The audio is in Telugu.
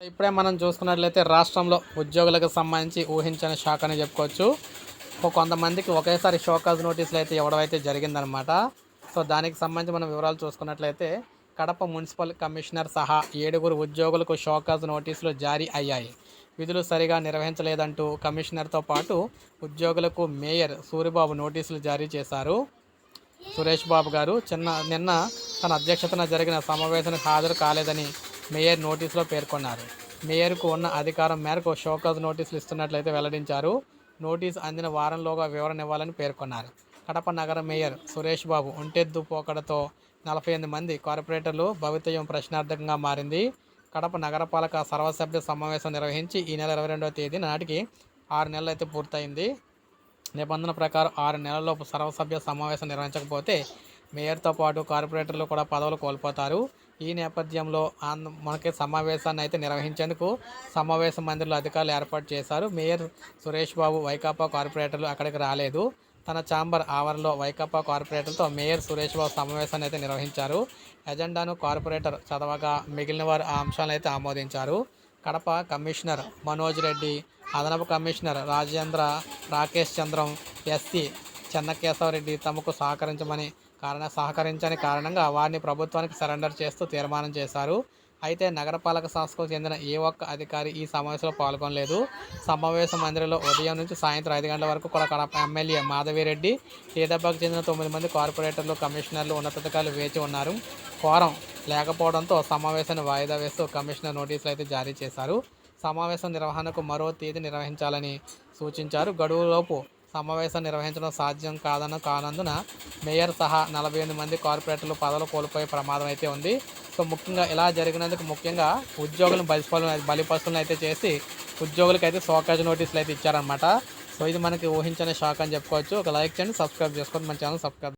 ఇప్పుడే మనం చూసుకున్నట్లయితే రాష్ట్రంలో ఉద్యోగులకు సంబంధించి ఊహించని షాక్ అని చెప్పుకోవచ్చు. కొంతమందికి ఒకేసారి షోకాజ్ నోటీసులు అయితే ఇవ్వడం అయితే జరిగిందనమాట సో దానికి సంబంధించి మనం వివరాలు చూసుకున్నట్లయితే కడప మున్సిపల్ కమిషనర్ సహా ఏడుగురు ఉద్యోగులకు షోకాజ్ నోటీసులు జారీ అయ్యాయి. విధులు సరిగా నిర్వహించలేదంటూ కమిషనర్తో పాటు ఉద్యోగులకు మేయర్ సూరిబాబు నోటీసులు జారీ చేశారు. సురేష్ బాబు గారు చిన్న నిన్న తన అధ్యక్షతన జరిగిన సమావేశానికి హాజరు కాలేదని మేయర్ నోటీసులో పేర్కొన్నారు. మేయర్కు ఉన్న అధికారం మేరకు షోకాజ్ నోటీసులు ఇస్తున్నట్లయితే వెల్లడించారు. నోటీసు అందిన వారంలోగా వివరణ ఇవ్వాలని పేర్కొన్నారు. కడప నగర మేయర్ సురేష్ బాబు ఒంటెద్దు పోకడతో నలభై ఎనిమిది మంది కార్పొరేటర్లు భవితవ్యం ప్రశ్నార్థకంగా మారింది. కడప నగరపాలక సర్వసభ్య సమావేశం నిర్వహించి ఈ నెల ఇరవై రెండవ తేదీ నాటికి ఆరు నెలలు అయితే పూర్తయింది. నిబంధన ప్రకారం ఆరు నెలల్లోపు సర్వసభ్య సమావేశం నిర్వహించకపోతే మేయర్తో పాటు కార్పొరేటర్లు కూడా పదవులు కోల్పోతారు. ఈ నేపథ్యంలో ఆంధ్ర మనకి సమావేశాన్ని అయితే నిర్వహించేందుకు సమావేశ మందిరంలో అధికారులు ఏర్పాటు చేశారు. మేయర్ సురేష్ బాబు వైకాపా కార్పొరేటర్లు అక్కడికి రాలేదు. తన ఛాంబర్ ఆవరణలో వైకాపా కార్పొరేటర్లతో మేయర్ సురేష్ బాబు సమావేశాన్ని అయితే నిర్వహించారు. ఎజెండాను కార్పొరేటర్ చదవగా మిగిలిన వారు ఆ అంశాలను అయితే ఆమోదించారు. కడప కమిషనర్ మనోజ్ రెడ్డి అదనపు కమిషనర్ రాజేంద్ర రాకేష్ చంద్రం ఎస్సీ చెన్నకేశవరెడ్డి తమకు సహకరించమని కారణ సహకరించని కారణంగా వారిని ప్రభుత్వానికి సరెండర్ చేస్తూ తీర్మానం చేశారు. అయితే నగరపాలక సంస్థకు చెందిన ఏ ఒక్క అధికారి ఈ సమావేశంలో పాల్గొనలేదు. సమావేశ మందిరంలో ఉదయం నుంచి సాయంత్రం ఐదు గంటల వరకు కూడా కడప ఎమ్మెల్యే మాధవిరెడ్డి టీదెబ్బకు చెందిన తొమ్మిది మంది కార్పొరేటర్లు కమిషనర్లు ఉన్నతాధికారులు వేచి ఉన్నారు. కోరం లేకపోవడంతో సమావేశాన్ని వాయిదా వేస్తూ కమిషనర్ నోటీసులు అయితే జారీ చేశారు. సమావేశం నిర్వహణకు మరో తేదీ నిర్వహించాలని సూచించారు. గడువులోపు సమావేశం నిర్వహించడం సాధ్యం కాదన్న కానందున మేయర్ సహా నలభై ఎనిమిది మంది కార్పొరేటర్లు పదవులు కోల్పోయే ప్రమాదం అయితే ఉంది. సో ముఖ్యంగా ఇలా జరిగినందుకు ముఖ్యంగా ఉద్యోగులను బలిపలు బలిపస్తులను అయితే చేసి ఉద్యోగులకు అయితే షోకాజ్ నోటీసులు అయితే ఇచ్చారనమాట సో ఇది మనకి ఊహించని షాక్ అని చెప్పుకోవచ్చు. ఒక లైక్ చేయండి సబ్స్క్రైబ్ చేసుకోండి. మన ఛానల్ సబ్స్క్రైబ్